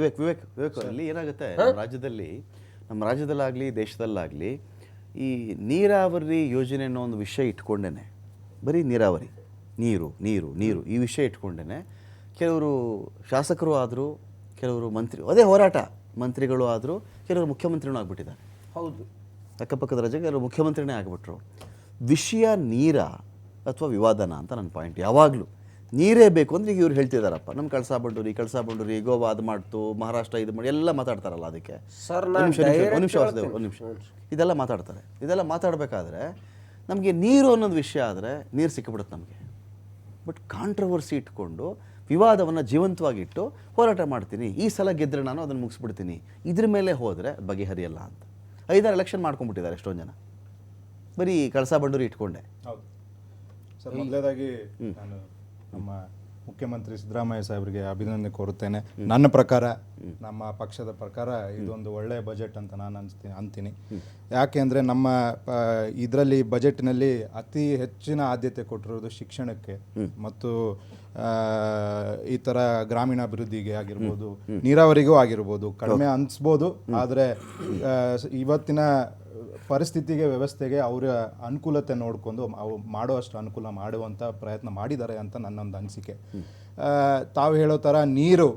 ವಿವೇಕ್ ವಿವೇಕ್ ವಿವೇಕ್ ಅಲ್ಲಿ ಏನಾಗುತ್ತೆ? ನಮ್ಮ ರಾಜ್ಯದಲ್ಲಿ ನಮ್ಮ ರಾಜ್ಯದಲ್ಲಾಗಲಿ ದೇಶದಲ್ಲಾಗಲಿ ಈ ನೀರಾವರಿ ಯೋಜನೆ ಅನ್ನೋ ಒಂದು ವಿಷಯ ಇಟ್ಕೊಂಡೇನೆ. ಬರೀ ನೀರಾವರಿ. ನೀರು ನೀರು ನೀರು ಈ ವಿಷಯ ಇಟ್ಕೊಂಡೇನೆ. ಕೆಲವರು ಶಾಸಕರು ಆದರೂ ಕೆಲವರು ಮಂತ್ರಿ ಅದೇ ಹೋರಾಟ. ಮಂತ್ರಿಗಳು ಆದರೂ ಕೆಲವರು ಮುಖ್ಯಮಂತ್ರಿನೂ ಆಗ್ಬಿಟ್ಟಿದ್ದಾರೆ. ಹೌದು. ಅಕ್ಕಪಕ್ಕದ ರಾಜ್ಯ ಕೆಲವರು ಮುಖ್ಯಮಂತ್ರಿನೇ ಆಗಿಬಿಟ್ರು. ವಿಷಯ ನೀರ ಅಥವಾ ವಿವಾದನ ಅಂತ ನನ್ನ ಪಾಯಿಂಟ್ ಯಾವಾಗಲೂ ನೀರೇ ಬೇಕು ಅಂದ್ರೆ ಈಗ ಇವ್ರು ಹೇಳ್ತಿದಾರಪ್ಪ ನಮ್ಮ ಕಳಸಾ ಬಂಡೂರಿ ಕಳಸಾ ಬಂಡೂರಿ ಗೋವಾ ಅದು ಮಾಡ್ತು ಮಹಾರಾಷ್ಟ್ರ ಇದು ಮಾಡಿ ಎಲ್ಲ ಮಾತಾಡ್ತಾರಲ್ಲ ಅದಕ್ಕೆ. ಸರ್ ಒಂದು ನಾನು ನಿಮಿಷ ಒಂದು ನಿಮಿಷ ವಾಸುದೇವ್, ಒಂದು ನಿಮಿಷ. ಇದೆಲ್ಲ ಮಾತಾಡ್ತಾರೆ. ಇದೆಲ್ಲ ಮಾತಾಡಬೇಕಾದ್ರೆ ನಮಗೆ ನೀರು ಅನ್ನೋದು ವಿಷಯ ಆದರೆ ನೀರು ಸಿಕ್ಕಿಬಿಡುತ್ತೆ ನಮಗೆ. ಬಟ್ ಕಾಂಟ್ರವರ್ಸಿ ಇಟ್ಕೊಂಡು ವಿವಾದವನ್ನು ಜೀವಂತವಾಗಿಟ್ಟು ಹೋರಾಟ ಮಾಡ್ತೀನಿ. ಈ ಸಲ ಗೆದ್ದರೆ ನಾನು ಅದನ್ನು ಮುಗಿಸ್ಬಿಡ್ತೀನಿ. ಇದ್ರ ಮೇಲೆ ಹೋದರೆ ಬಗೆಹರಿಯಲ್ಲ ಅಂತ. ಐದಾರು ಎಲೆಕ್ಷನ್ ಮಾಡ್ಕೊಂಡ್ಬಿಟ್ಟಿದ್ದಾರೆ ಎಷ್ಟೊಂದು ಜನ. ಬರೀ ಕಳಸಾ ಬಂಡೂರಿ ಇಟ್ಕೊಂಡೆ ನಮ್ಮ ಮುಖ್ಯಮಂತ್ರಿ ಸಿದ್ದರಾಮಯ್ಯ ಸಾಹೇಬರಿಗೆ ಅಭಿನಂದನೆ ಕೋರುತ್ತೇನೆ. ನನ್ನ ಪ್ರಕಾರ ನಮ್ಮ ಪಕ್ಷದ ಪ್ರಕಾರ ಇದೊಂದು ಒಳ್ಳೆಯ ಬಜೆಟ್ ಅಂತ ನಾನು ಅನ್ಸ್ತೀನಿ ಅಂತೀನಿ. ಯಾಕೆ ಅಂದರೆ ನಮ್ಮ ಇದರಲ್ಲಿ ಬಜೆಟ್ನಲ್ಲಿ ಅತಿ ಹೆಚ್ಚಿನ ಆದ್ಯತೆ ಕೊಟ್ಟಿರೋದು ಶಿಕ್ಷಣಕ್ಕೆ ಮತ್ತು ಈ ಥರ ಗ್ರಾಮೀಣಾಭಿವೃದ್ಧಿಗೆ ಆಗಿರ್ಬೋದು ನೀರಾವರಿಗೂ ಆಗಿರ್ಬೋದು. ಕಡಿಮೆ ಅನಿಸ್ಬೋದು ಆದರೆ ಇವತ್ತಿನ ಪರಿಸ್ಥಿತಿಗೆ, ವ್ಯವಸ್ಥೆಗೆ ಅವರ ಅನುಕೂಲತೆ ನೋಡಿಕೊಂಡು ಅವು ಮಾಡುವಷ್ಟು ಅನುಕೂಲ ಮಾಡುವಂಥ ಪ್ರಯತ್ನ ಮಾಡಿದ್ದಾರೆ ಅಂತ ನನ್ನೊಂದು ಅನಿಸಿಕೆ. ತಾವು ಹೇಳೋ ಥರ ನೀರು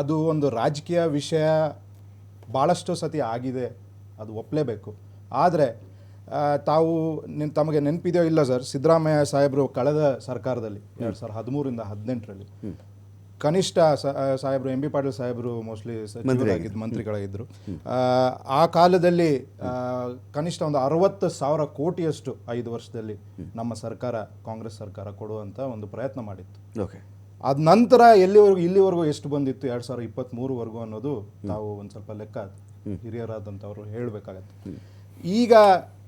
ಅದು ಒಂದು ರಾಜಕೀಯ ವಿಷಯ ಭಾಳಷ್ಟು ಸತಿ ಆಗಿದೆ, ಅದು ಒಪ್ಪಲೇಬೇಕು ಆದರೆ ತಾವು ನಿನ್ ತಮಗೆ ನೆನಪಿದೆಯೋ ಇಲ್ಲ ಸರ್, ಸಿದ್ದರಾಮಯ್ಯ ಸಾಹೇಬರು ಕಳೆದ ಸರ್ಕಾರದಲ್ಲಿ, ಎರಡು ಸಾವಿರದ ಹದಿಮೂರಿಂದ ಹದಿನೆಂಟರಲ್ಲಿ ಕನಿಷ್ಠ ಸಾಹೇಬರು ಎಂ ಬಿ ಪಾಟೀಲ್ ಸಾಹೇಬರು ಮೋಸ್ಟ್ಲಿ ಸಚಿವರಾಗಿದ್ದು ಮಂತ್ರಿಗಳಾಗಿದ್ದರು ಆ, ಆ ಕಾಲದಲ್ಲಿ ಕನಿಷ್ಠ ಒಂದು ಅರವತ್ತು ಸಾವಿರ ಕೋಟಿಯಷ್ಟು ಐದು ವರ್ಷದಲ್ಲಿ ನಮ್ಮ ಸರ್ಕಾರ ಕಾಂಗ್ರೆಸ್ ಸರ್ಕಾರ ಕೊಡುವಂಥ ಒಂದು ಪ್ರಯತ್ನ ಮಾಡಿತ್ತು. ಓಕೆ. ಅದ ನಂತರ ಎಲ್ಲಿವರೆಗೂ ಇಲ್ಲಿವರೆಗೂ ಎಷ್ಟು ಬಂದಿತ್ತು? ಎರಡು ಸಾವಿರದ ಇಪ್ಪತ್ತ್ಮೂರುವರೆಗೂ ಅನ್ನೋದು ತಾವು ಒಂದು ಸ್ವಲ್ಪ ಲೆಕ್ಕ ಹಿರಿಯರಾದಂಥವ್ರು ಹೇಳಬೇಕಾಗತ್ತೆ. ಈಗ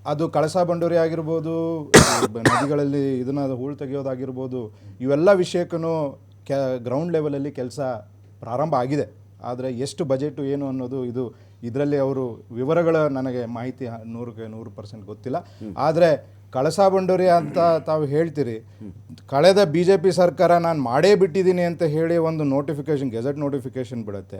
ಅದು ಕಳಸಾ ಬಂಡೂರಿ ಆಗಿರ್ಬೋದು ನದಿಗಳಲ್ಲಿ ಇದನ್ನ ಹೂಳು ತೆಗೆಯೋದಾಗಿರ್ಬೋದು ಇವೆಲ್ಲ ವಿಷಯಕ್ಕೂ ಕೆ ಗ್ರೌಂಡ್ ಲೆವೆಲಲ್ಲಿ ಕೆಲಸ ಪ್ರಾರಂಭ ಆಗಿದೆ. ಆದರೆ ಎಷ್ಟು ಬಜೆಟು ಏನು ಅನ್ನೋದು ಇದು ಇದರಲ್ಲಿ ಅವರು ವಿವರಗಳ ನನಗೆ ಮಾಹಿತಿ ನೂರಕ್ಕೆ ನೂರು ಪರ್ಸೆಂಟ್ ಗೊತ್ತಿಲ್ಲ. ಆದರೆ ಕಳಸಾ ಬಂಡೂರಿ ಅಂತ ತಾವು ಹೇಳ್ತೀರಿ. ಕಳೆದ ಬಿ ಜೆ ಪಿ ಸರ್ಕಾರ ನಾನು ಮಾಡೇ ಬಿಟ್ಟಿದ್ದೀನಿ ಅಂತ ಹೇಳಿ ಒಂದು ನೋಟಿಫಿಕೇಶನ್ ಗೆಜೆಟ್ ನೋಟಿಫಿಕೇಶನ್ ಬಿಡುತ್ತೆ.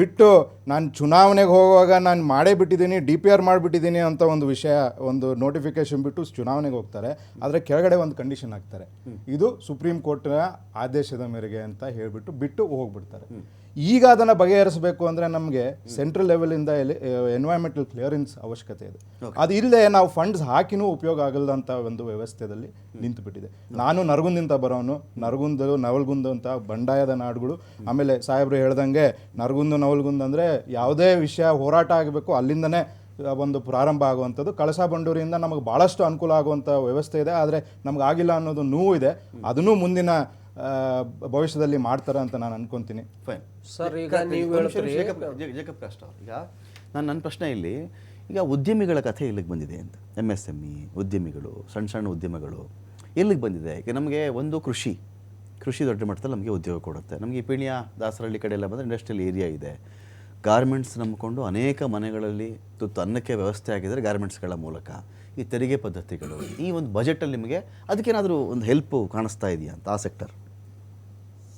ಬಿಟ್ಟು ನಾನು ಚುನಾವಣೆಗೆ ಹೋಗುವಾಗ ನಾನು ಮಾಡೇ ಬಿಟ್ಟಿದ್ದೀನಿ ಡಿ ಪಿ ಆರ್ ಮಾಡಿಬಿಟ್ಟಿದ್ದೀನಿ ಅಂತ ಒಂದು ವಿಷಯ ಒಂದು ನೋಟಿಫಿಕೇಶನ್ ಬಿಟ್ಟು ಚುನಾವಣೆಗೆ ಹೋಗ್ತಾರೆ. ಆದರೆ ಕೆಳಗಡೆ ಒಂದು ಕಂಡೀಷನ್ ಹಾಕ್ತಾರೆ. ಇದು ಸುಪ್ರೀಂ ಕೋರ್ಟ್ನ ಆದೇಶದ ಮೇರೆಗೆ ಅಂತ ಹೇಳಿಬಿಟ್ಟು ಬಿಟ್ಟು ಹೋಗ್ಬಿಡ್ತಾರೆ. ಈಗ ಅದನ್ನು ಬಗೆಹರಿಸಬೇಕು ಅಂದರೆ ನಮಗೆ ಸೆಂಟ್ರಲ್ ಲೆವೆಲಿಂದ ಎನ್ವೈರ್ಮೆಂಟಲ್ ಕ್ಲಿಯರೆನ್ಸ್ ಅವಶ್ಯಕತೆ ಇದೆ. ಅದು ಇಲ್ಲದೆ ನಾವು ಫಂಡ್ಸ್ ಹಾಕಿನೂ ಉಪಯೋಗ ಆಗಲ್ಲದಂಥ ಒಂದು ವ್ಯವಸ್ಥೆಯಲ್ಲಿ ನಿಂತು ಬಿಟ್ಟಿದೆ ನಾನು ನರಗುಂದಿಂದ ಬರೋನು ನರಗುಂದ ನವಲ್ಗುಂದ ಅಂತ ಬಂಡಾಯದ ನಾಡುಗಳು. ಆಮೇಲೆ ಸಾಹೇಬ್ರು ಹೇಳ್ದಂಗೆ ನರಗುಂದ ನವಲ್ಗುಂದ ಅಂದರೆ ಯಾವುದೇ ವಿಷಯ ಹೋರಾಟ ಆಗಬೇಕು ಅಲ್ಲಿಂದನೇ ಒಂದು ಪ್ರಾರಂಭ ಆಗುವಂಥದ್ದು. ಕಳಸಾ ಬಂಡೂರಿಯಿಂದ ನಮಗೆ ಭಾಳಷ್ಟು ಅನುಕೂಲ ಆಗುವಂಥ ವ್ಯವಸ್ಥೆ ಇದೆ. ಆದರೆ ನಮ್ಗೆ ಆಗಿಲ್ಲ ಅನ್ನೋದು ನೋವು ಇದೆ. ಅದನ್ನೂ ಮುಂದಿನ ಭವಿಷ್ಯದಲ್ಲಿ ಮಾಡ್ತಾರೆ ಅಂತ ನಾನು ಅನ್ಕೊಂತೀನಿ. ಫೈನ್ ಸರ್ ಈಗ ನೀವು. ಈಗ ನಾನು ನನ್ನ ಪ್ರಶ್ನೆ ಇಲ್ಲಿ ಈಗ ಉದ್ಯಮಿಗಳ ಕಥೆ ಎಲ್ಲಿಗೆ ಬಂದಿದೆ ಅಂತ? ಎಂ ಎಸ್ ಎಂ ಇ ಉದ್ಯಮಿಗಳು ಸಣ್ಣ ಸಣ್ಣ ಉದ್ಯಮಗಳು ಎಲ್ಲಿಗೆ ಬಂದಿದೆ? ಈಗ ನಮಗೆ ಒಂದು ಕೃಷಿ ಕೃಷಿ ದೊಡ್ಡ ಮಟ್ಟದಲ್ಲಿ ನಮಗೆ ಉದ್ಯೋಗ ಕೊಡುತ್ತೆ. ನಮಗೆ ಪೀಣ್ಯ ದಾಸರಹಳ್ಳಿ ಕಡೆ ಎಲ್ಲ ಬಂದರೆ ಇಂಡಸ್ಟ್ರಿಯಲ್ ಏರಿಯಾ ಇದೆ. ಗಾರ್ಮೆಂಟ್ಸ್ ನಂಬಿಕೊಂಡು ಅನೇಕ ಮನೆಗಳಲ್ಲಿ ತುತ್ತು ಅನ್ನಕ್ಕೆ ವ್ಯವಸ್ಥೆ ಆಗಿದ್ದಾರೆ ಗಾರ್ಮೆಂಟ್ಸ್ಗಳ ಮೂಲಕ. ಈ ತೆರಿಗೆ ಪದ್ಧತಿಗಳು ಈ ಒಂದು ಬಜೆಟಲ್ಲಿ ನಿಮಗೆ ಅದಕ್ಕೇನಾದರೂ ಒಂದು ಹೆಲ್ಪ್ ಕಾಣಿಸ್ತಾ ಇದೆಯಾ ಅಂತ ಆ ಸೆಕ್ಟರ್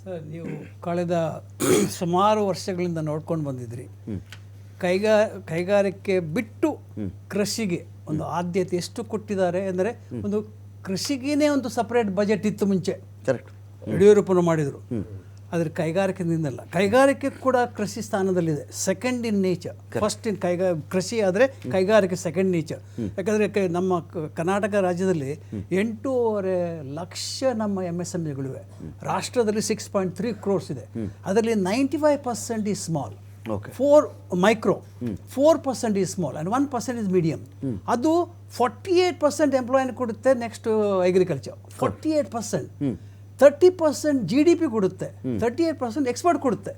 ಸರ್ ನೀವು ಕಳೆದ ಸುಮಾರು ವರ್ಷಗಳಿಂದ ನೋಡ್ಕೊಂಡು ಬಂದಿದ್ರಿ. ಕೈಗಾ ಕೈಗಾರಿಕೆ ಬಿಟ್ಟು ಕೃಷಿಗೆ ಒಂದು ಆದ್ಯತೆ ಎಷ್ಟು ಕೊಟ್ಟಿದ್ದಾರೆ ಅಂದರೆ ಒಂದು ಕೃಷಿಗೇನೆ ಒಂದು ಸಪರೇಟ್ ಬಜೆಟ್ ಇತ್ತು ಮುಂಚೆ. ಕರೆಕ್ಟ್ ಯಡಿಯೂರಪ್ಪನು ಮಾಡಿದರು. ಆದರೆ ಕೈಗಾರಿಕೆಯಿಂದಲ್ಲ ಕೈಗಾರಿಕೆ ಕೂಡ ಕೃಷಿ ಸ್ಥಾನದಲ್ಲಿದೆ. Second in nature first in Kaiga ಕೃಷಿ ಆದರೆ ಕೈಗಾರಿಕೆ ಸೆಕೆಂಡ್ ನೇಚರ್ ಯಾಕಂದರೆ ನಮ್ಮ ಕರ್ನಾಟಕ ರಾಜ್ಯದಲ್ಲಿ ಎಂಟೂವರೆ ಲಕ್ಷ ನಮ್ಮ ಎಂ ಎಸ್ ಎಂ ಎಗಳಿವೆ ರಾಷ್ಟ್ರದಲ್ಲಿ ಸಿಕ್ಸ್ ಪಾಯಿಂಟ್ ತ್ರೀ ಕ್ರೋರ್ಸ್ ಇದೆ. ಅದರಲ್ಲಿ ನೈಂಟಿ ಫೈವ್ ಪರ್ಸೆಂಟ್ ಈ small for micro four percent is small and one percent is medium ಅದು ಫಾರ್ಟಿ ಏಟ್ ಪರ್ಸೆಂಟ್ ಎಂಪ್ಲಾಯ್ನ ಕೊಡುತ್ತೆ next agriculture forty eight percent thirty percent G D P ಕೊಡುತ್ತೆ. Thirty eight percent export ಕೊಡುತ್ತೆ.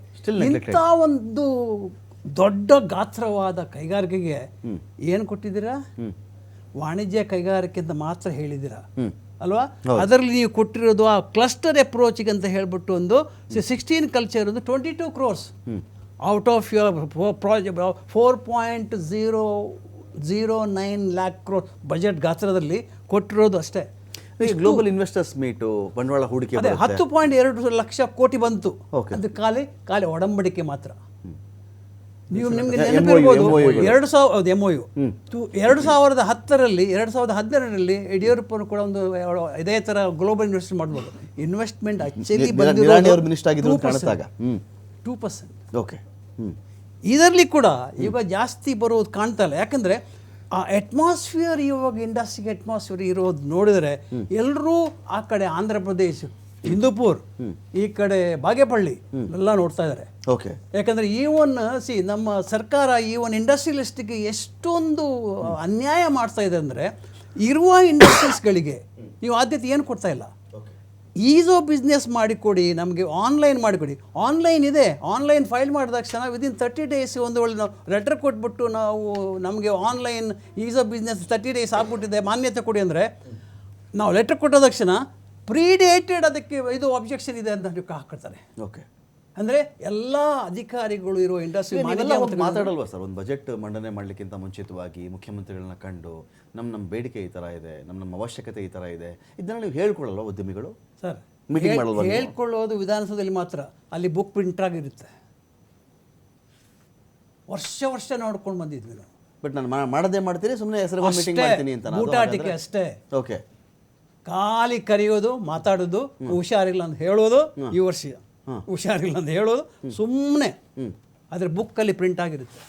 ಇಂಥ ಒಂದು ದೊಡ್ಡ ಗಾತ್ರವಾದ ಕೈಗಾರಿಕೆಗೆ ಏನು ಕೊಟ್ಟಿದ್ದೀರಾ? ವಾಣಿಜ್ಯ ಕೈಗಾರಿಕೆ ಅಂತ ಮಾತ್ರ ಹೇಳಿದ್ದೀರಾ? ಅಲ್ವಾ? ಅದರಲ್ಲಿ ನೀವು ಕೊಟ್ಟಿರೋದು ಆ ಕ್ಲಸ್ಟರ್ ಅಪ್ರೋಚಿಗೆ ಅಂತ ಹೇಳ್ಬಿಟ್ಟು ಒಂದು ಸಿಕ್ಸ್ಟೀನ್ ಕಲ್ಚರ್ ಒಂದು twenty two crores out of your project four point zero zero nine lakh crore budget ಗಾತ್ರದಲ್ಲಿ ಕೊಟ್ಟಿರೋದು ಅಷ್ಟೇ. ಗ್ಲೋಬಲ್ ಇನ್ವೆಸ್ಟರ್ಸ್ ಮೀಟು ಬಂಡವಾಳ ಹೂಡಿಕೆ ಅದೇ. ಹತ್ತು ಪಾಯಿಂಟ್ ಎರಡು ಲಕ್ಷ ಕೋಟಿ ಬಂತು. ಅದು ಖಾಲಿ ಖಾಲಿ ಒಡಂಬಡಿಕೆ ಮಾತ್ರ. ನೀವು ನಿಮಗೆ ನೆನಪಿರ್ಬೋದು ಎರಡು ಸಾವಿರದ ಎರಡು ಸಾವಿರ ಎಂ ಎರಡು ಸಾವಿರದ ಹತ್ತರಲ್ಲಿ ಎರಡು ಸಾವಿರದ ಹದಿನೇಳರಲ್ಲಿ ಯಡಿಯೂರಪ್ಪರು ಕೂಡ ಒಂದು ಇದೇ ಥರ ಗ್ಲೋಬಲ್ ಇನ್ವೆಸ್ಟ್ ಮಾಡ್ಬೋದು. Investment actually. Two percent okay ಇದರಲ್ಲಿ ಕೂಡ ಇವಾಗ ಜಾಸ್ತಿ ಬರೋದು ಕಾಣ್ತಾ ಇಲ್ಲ ಯಾಕಂದ್ರೆ ಆ ಅಟ್ಮಾಸ್ಫಿಯರ್ ಇವಾಗ ಇಂಡಸ್ಟ್ರಿಗೆ ಅಟ್ಮಾಸ್ಫಿಯರ್ ಇರೋದು ನೋಡಿದ್ರೆ ಎಲ್ಲರೂ ಆ ಕಡೆ ಆಂಧ್ರ ಪ್ರದೇಶ ಹಿಂದೂಪುರ್ ಈ ಕಡೆ ಬಾಗೇಪಳ್ಳಿ ಎಲ್ಲ ನೋಡ್ತಾ ಇದ್ದಾರೆ ಓಕೆ. ಯಾಕಂದ್ರೆ ಒನ್ ಸಿ ನಮ್ಮ ಸರ್ಕಾರ ಈವನ್ ಇಂಡಸ್ಟ್ರಿಯಲಿಸ್ಟ್ಗೆ ಎಷ್ಟೊಂದು ಅನ್ಯಾಯ ಮಾಡ್ತಾ ಇದೆ ಅಂದರೆ ಇರುವ ಇಂಡಸ್ಟ್ರೀಸ್ಗಳಿಗೆ ನೀವು ಆದ್ಯತೆ ಏನು ಕೊಡ್ತಾ ಇಲ್ಲ. ಈಸ್ ಬಿಸ್ನೆಸ್ ಮಾಡಿಕೊಡಿ, ನಮಗೆ ಆನ್ಲೈನ್ ಮಾಡಿಕೊಡಿ. ಆನ್ಲೈನ್ ಇದೆ ಆನ್ಲೈನ್ ಫೈಲ್ ಮಾಡಿದ ತಕ್ಷಣ ವಿದಿನ್ ತರ್ಟಿ ಡೇಸ್ ಒಂದು ಒಳ್ಳೆ ನಾವು ಲೆಟರ್ ಕೊಟ್ಬಿಟ್ಟು ನಾವು ನಮಗೆ ಆನ್ಲೈನ್ ಈಸೋ ಬಿಸ್ನೆಸ್ ತರ್ಟಿ ಡೇಸ್ ಆಗ್ಬಿಟ್ಟಿದೆ, ಮಾನ್ಯತೆ ಕೊಡಿ ಅಂದರೆ, ನಾವು ಲೆಟರ್ ಕೊಟ್ಟ ತಕ್ಷಣ ಪ್ರೀಡೇಟೆಡ್ ಅದಕ್ಕೆ ಇದು ಅಬ್ಜೆಕ್ಷನ್ ಇದೆ ಅಂತ ನೀವು ಹಾಕ್ಕೊಳ್ತಾರೆ ಓಕೆ ಅಂದರೆ ಎಲ್ಲ ಅಧಿಕಾರಿಗಳು ಇರೋ ಇಂಡಸ್ಟ್ರಿ ಮಾತಾಡಲ್ವಾ ಸರ್? ಒಂದು ಬಜೆಟ್ ಮಂಡನೆ ಮಾಡಲಿಕ್ಕಿಂತ ಮುಂಚಿತವಾಗಿ ಮುಖ್ಯಮಂತ್ರಿಗಳನ್ನ ಕಂಡು ನಮ್ಮ ನಮ್ಮ ಬೇಡಿಕೆ ಈ ಥರ ಇದೆ ನಮ್ಮ ನಮ್ಮ ಅವಶ್ಯಕತೆ ಈ ಥರ ಇದೆ ಇದನ್ನ ನೀವು ಹೇಳ್ಕೊಳ್ಳಲ್ವಾ ಉದ್ಯಮಿಗಳು? ಸರ್? ಹೇಳ್ಕೊಳ್ಳೋದು ವಿಧಾನಸೌಧದಲ್ಲಿ ಮಾತ್ರ ಅಲ್ಲಿ ಬುಕ್ ಪ್ರಿಂಟ್ ಆಗಿರುತ್ತೆ ವರ್ಷ ವರ್ಷ ನೋಡ್ಕೊಂಡು ಬಂದಿದ್ವಿ ನಾವು. ಬಟ್ ನಾನು ಮಾಡದೇ ಮಾಡ್ತೀನಿ ಸುಮ್ಮನೆ ಹೆಸರು ಮೀಟಿಂಗ್ ಮಾಡ್ತೀನಿ ಅಂತ ಊಟಾಟಿಕೆ ಅಷ್ಟೇ. ಓಕೆ ಖಾಲಿ ಕರೆಯೋದು ಮಾತಾಡೋದು ಹುಷಾರಿಲ್ಲ ಅಂತ ಹೇಳೋದು ಈ ವರ್ಷ. ಹುಷಾರಿಲ್ಲ ಅಂತ ಹೇಳೋದು ಸುಮ್ಮನೆ ಆದರೆ ಬುಕ್ಕಲ್ಲಿ ಪ್ರಿಂಟ್ ಆಗಿರುತ್ತೆ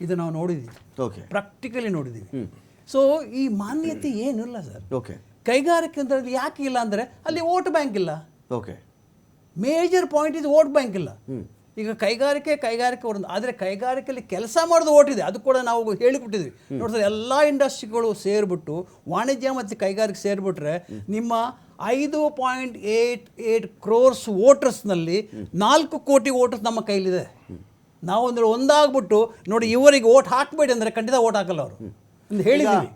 ಇದು ನಾವು ನೋಡಿದ್ದೀವಿ ಓಕೆ. ಪ್ರಾಕ್ಟಿಕಲಿ ನೋಡಿದ್ದೀವಿ ಸೊ ಈ ಮಾನ್ಯತೆ ಏನಿಲ್ಲ ಸರ್. ಓಕೆ. ಕೈಗಾರಿಕೆ ಅಂದ್ರೆ ಯಾಕೆ ಇಲ್ಲ ಅಂದರೆ ಅಲ್ಲಿ ವೋಟ್ ಬ್ಯಾಂಕ್ ಇಲ್ಲ. ಓಕೆ. ಮೇಜರ್ ಪಾಯಿಂಟ್ ಇದು ವೋಟ್ ಬ್ಯಾಂಕ್ ಇಲ್ಲ. ಈಗ ಕೈಗಾರಿಕೆ ಕೈಗಾರಿಕೆ ಒಂದು ಆದರೆ ಕೈಗಾರಿಕೆಯಲ್ಲಿ ಕೆಲಸ ಮಾಡೋದು ಓಟಿದೆ. ಅದು ಕೂಡ ನಾವು ಹೇಳಿಬಿಟ್ಟಿದ್ವಿ ನೋಡಿದ್ರೆ ಎಲ್ಲ ಇಂಡಸ್ಟ್ರಿಗಳು ಸೇರಿಬಿಟ್ಟು ವಾಣಿಜ್ಯ ಮತ್ತು ಕೈಗಾರಿಕೆ ಸೇರಿಬಿಟ್ರೆ ನಿಮ್ಮ ಐದು ಪಾಯಿಂಟ್ ಏಯ್ಟ್ ಏಯ್ಟ್ ಕ್ರೋರ್ಸ್ ವೋಟರ್ಸ್ನಲ್ಲಿ ನಾಲ್ಕು ಕೋಟಿ ವೋಟರ್ಸ್ ನಮ್ಮ ಕೈಲಿದೆ. ನಾವು ಅಂದರೆ ಒಂದಾಗ್ಬಿಟ್ಟು ನೋಡಿ ಇವರಿಗೆ ಓಟ್ ಹಾಕಬೇಡಿ ಅಂದರೆ ಖಂಡಿತ ಓಟ್ ಹಾಕಲ್ಲ ಅವರು. ಅಂತ ಹೇಳಿದ್ದೀವಿ